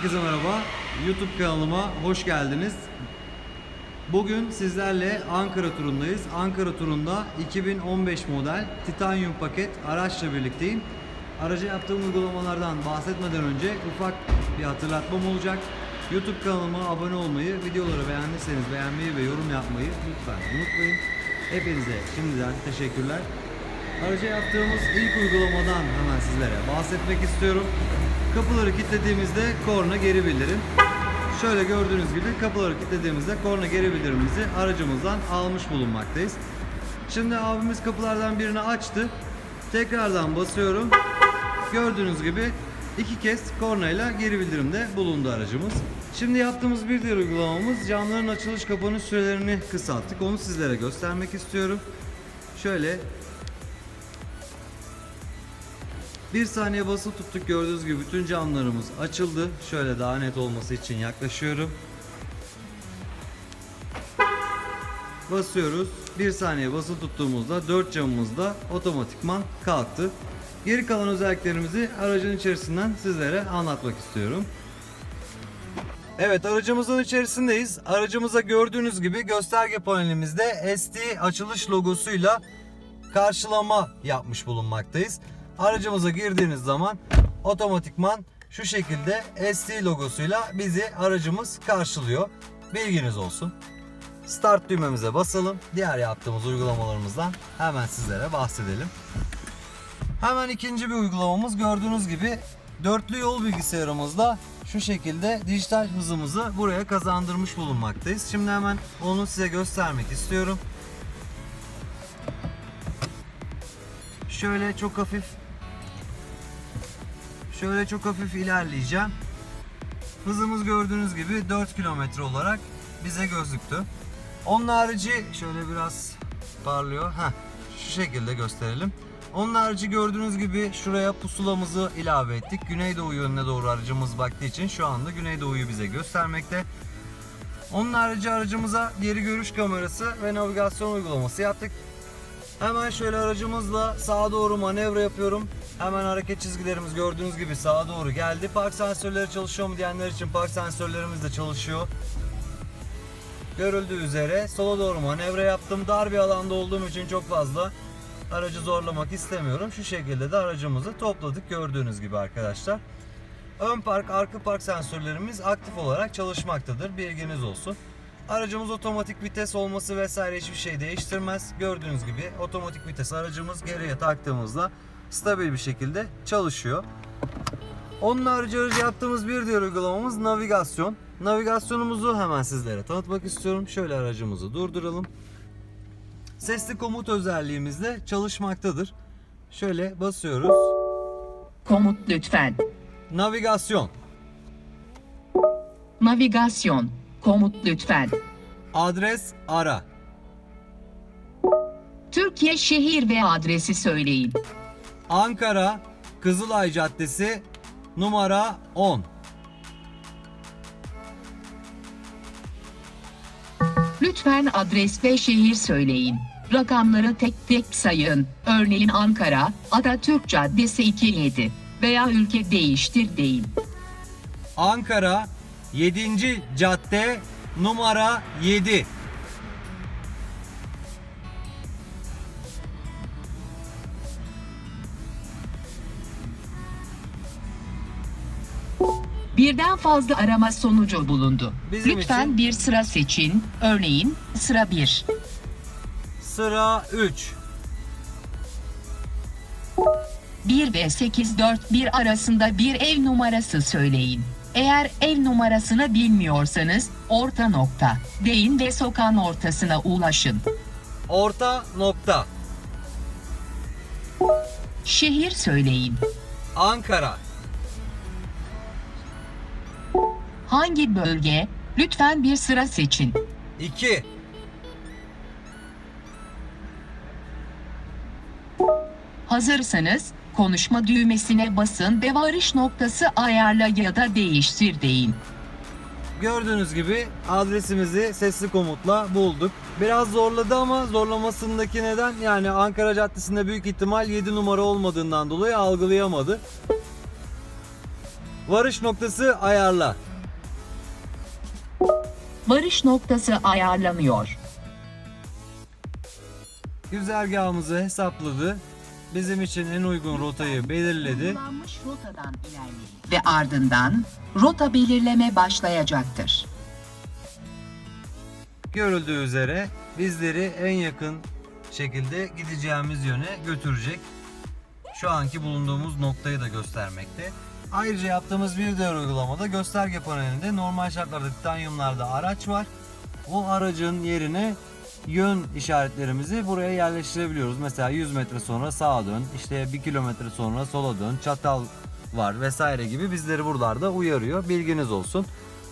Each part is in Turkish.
Herkese merhaba. YouTube kanalıma hoş geldiniz. Bugün sizlerle Ankara turundayız. Ankara turunda 2015 model Titanium paket araçla birlikteyim. Araca yaptığım uygulamalardan bahsetmeden önce ufak bir hatırlatmam olacak. YouTube kanalıma abone olmayı, videoları beğendiyseniz beğenmeyi ve yorum yapmayı lütfen unutmayın. Hepinize şimdiden teşekkürler. Araca yaptığımız ilk uygulamadan hemen sizlere bahsetmek istiyorum. Kapıları kilitlediğimizde korna geri bildirim. Şöyle gördüğünüz gibi kapıları kilitlediğimizde korna geri bildirimimizi aracımızdan almış bulunmaktayız. Şimdi abimiz kapılardan birini açtı. Tekrardan basıyorum. Gördüğünüz gibi iki kez kornayla geri bildirimde bulundu aracımız. Şimdi yaptığımız bir diğer uygulamamız camların açılış kapanış sürelerini kısalttık. Onu sizlere göstermek istiyorum. Şöyle Bir saniye basılı tuttuk gördüğünüz gibi bütün camlarımız açıldı. Şöyle daha net olması için yaklaşıyorum. Basıyoruz. Bir saniye basılı tuttuğumuzda dört camımız da otomatikman kalktı. Geri kalan özelliklerimizi aracın içerisinden sizlere anlatmak istiyorum. Evet aracımızın içerisindeyiz. Aracımıza gördüğünüz gibi gösterge panelimizde SD açılış logosuyla karşılama yapmış bulunmaktayız. Aracımıza girdiğiniz zaman otomatikman şu şekilde SD logosuyla bizi aracımız karşılıyor. Bilginiz olsun. Start düğmemize basalım. Diğer yaptığımız uygulamalarımızdan hemen sizlere bahsedelim. Hemen ikinci bir uygulamamız gördüğünüz gibi dörtlü yol bilgisayarımızda şu şekilde dijital hızımızı buraya kazandırmış bulunmaktayız. Şimdi hemen onu size göstermek istiyorum. Şöyle çok hafif Şöyle çok hafif ilerleyeceğim. Hızımız gördüğünüz gibi 4 kilometre olarak bize gözüktü. Onun harici şöyle biraz parlıyor. Heh, şu şekilde gösterelim. Onun harici gördüğünüz gibi şuraya pusulamızı ilave ettik. Güneydoğu yönüne doğru aracımız baktığı için şu anda Güneydoğu'yu bize göstermekte. Onun harici aracımıza geri görüş kamerası ve navigasyon uygulaması yaptık. Hemen şöyle aracımızla sağa doğru manevra yapıyorum. Hemen hareket çizgilerimiz gördüğünüz gibi sağa doğru geldi. Park sensörleri çalışıyor mu diyenler için park sensörlerimiz de çalışıyor. Görüldüğü üzere sola doğru manevra yaptım. Dar bir alanda olduğum için çok fazla aracı zorlamak istemiyorum. Şu şekilde de aracımızı topladık gördüğünüz gibi arkadaşlar. Ön park, arka park sensörlerimiz aktif olarak çalışmaktadır. Bilginiz olsun. Aracımız otomatik vites olması vesaire hiçbir şey değiştirmez. Gördüğünüz gibi otomatik vites aracımız geriye taktığımızda stabil bir şekilde çalışıyor. Onun harici yaptığımız bir diğer uygulamamız navigasyon. Navigasyonumuzu hemen sizlere tanıtmak istiyorum. Şöyle aracımızı durduralım. Sesli komut özelliğimizle çalışmaktadır. Şöyle basıyoruz. Komut lütfen. Navigasyon, Navigasyon. Komut lütfen. adres ara. Türkiye şehir ve adresi söyleyin. Ankara Kızılay Caddesi numara 10. Lütfen adres ve şehir söyleyin. Rakamları tek tek sayın. Örneğin Ankara, Atatürk Caddesi 27 veya ülke değiştir deyin. Ankara 7. Cadde numara 7. Birden fazla arama sonucu bulundu. Bizim Lütfen için- bir sıra seçin. Örneğin sıra 1. Sıra 3. 1 ve 841 arasında bir ev numarası söyleyin. Eğer ev numarasını bilmiyorsanız orta nokta deyin ve sokağın ortasına ulaşın. Orta nokta. Şehir söyleyin. Ankara. Hangi bölge? Lütfen bir sıra seçin. 2. Hazırsanız konuşma düğmesine basın ve varış noktası ayarla ya da değiştir deyin. Gördüğünüz gibi adresimizi sesli komutla bulduk. Biraz zorladı ama zorlamasındaki neden yani Ankara Caddesi'nde büyük ihtimal 7 numara olmadığından dolayı algılayamadı. Varış noktası ayarla. Varış noktası ayarlanıyor. Güzergahımızı hesapladı. Bizim için en uygun rotayı belirledi. Rotadan. Ve ardından rota belirleme başlayacaktır. Görüldüğü üzere bizleri en yakın şekilde gideceğimiz yöne götürecek. Şu anki bulunduğumuz noktayı da göstermekte. Ayrıca yaptığımız bir diğer uygulamada gösterge panelinde normal şartlarda titanyumlarda araç var. O aracın yerine yön işaretlerimizi buraya yerleştirebiliyoruz. Mesela 100 metre sonra sağa dön, işte 1 kilometre sonra sola dön, çatal var vesaire gibi bizleri buralarda uyarıyor. Bilginiz olsun.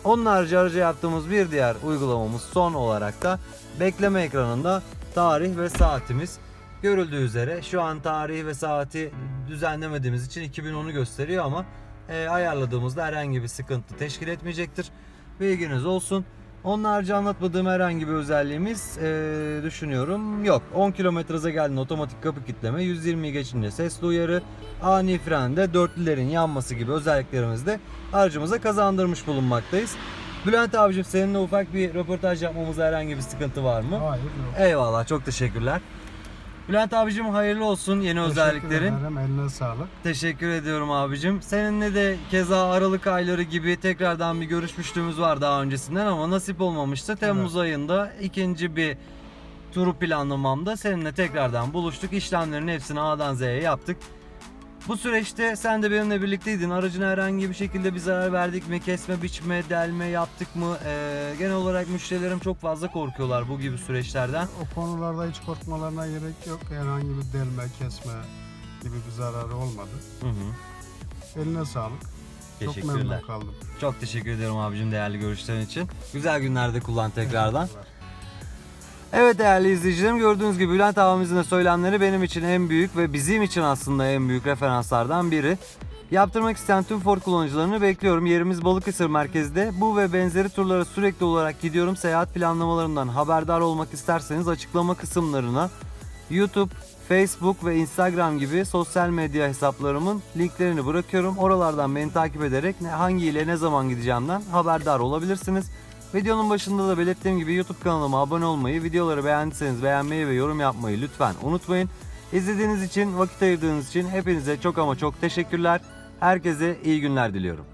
Onun harici araca yaptığımız bir diğer uygulamamız son olarak da bekleme ekranında tarih ve saatimiz. Görüldüğü üzere şu an tarihi ve saati düzenlemediğimiz için 2010'u gösteriyor ama e, ayarladığımızda herhangi bir sıkıntı teşkil etmeyecektir. Bilginiz olsun. Onun harici anlatmadığım herhangi bir özelliğimiz e, düşünüyorum yok. 10 km hıza geldiğinde otomatik kapı kitleme, 120'yi geçince sesli uyarı, ani frende dörtlülerin yanması gibi özelliklerimizi de aracımıza kazandırmış bulunmaktayız. Bülent abicim seninle ufak bir röportaj yapmamızda herhangi bir sıkıntı var mı? Hayır yok. Eyvallah çok teşekkürler. Bülent abicim hayırlı olsun yeni özelliklerin. Teşekkür ederim. Eline sağlık. Teşekkür ediyorum abicim. Seninle de keza Aralık ayları gibi tekrardan bir görüşmüşlüğümüz var daha öncesinden ama nasip olmamıştı. Temmuz ayında ikinci bir turu planlamamda seninle tekrardan buluştuk. İşlemlerin hepsini A'dan Z'ye yaptık. Bu süreçte sen de benimle birlikteydin. Aracına herhangi bir şekilde bir zarar verdik mi? Kesme, biçme, delme yaptık mı? Ee, genel olarak müşterilerim çok fazla korkuyorlar bu gibi süreçlerden. O konularda hiç korkmalarına gerek yok. Herhangi bir delme, kesme gibi bir zararı olmadı. Hı hı. Eline sağlık. Çok Teşekkürler. memnun kaldım. Çok teşekkür ediyorum abicim değerli görüşlerin için. Güzel günlerde kullan tekrardan. Evet değerli izleyicilerim gördüğünüz gibi Bülent abimizin de söylemleri benim için en büyük ve bizim için aslında en büyük referanslardan biri. Yaptırmak isteyen tüm Ford kullanıcılarını bekliyorum. Yerimiz Balıkesir merkezde. Bu ve benzeri turlara sürekli olarak gidiyorum. Seyahat planlamalarından haberdar olmak isterseniz açıklama kısımlarına YouTube, Facebook ve Instagram gibi sosyal medya hesaplarımın linklerini bırakıyorum. Oralardan beni takip ederek hangi ile ne zaman gideceğimden haberdar olabilirsiniz. Videonun başında da belirttiğim gibi YouTube kanalıma abone olmayı, videoları beğendiyseniz beğenmeyi ve yorum yapmayı lütfen unutmayın. İzlediğiniz için, vakit ayırdığınız için hepinize çok ama çok teşekkürler. Herkese iyi günler diliyorum.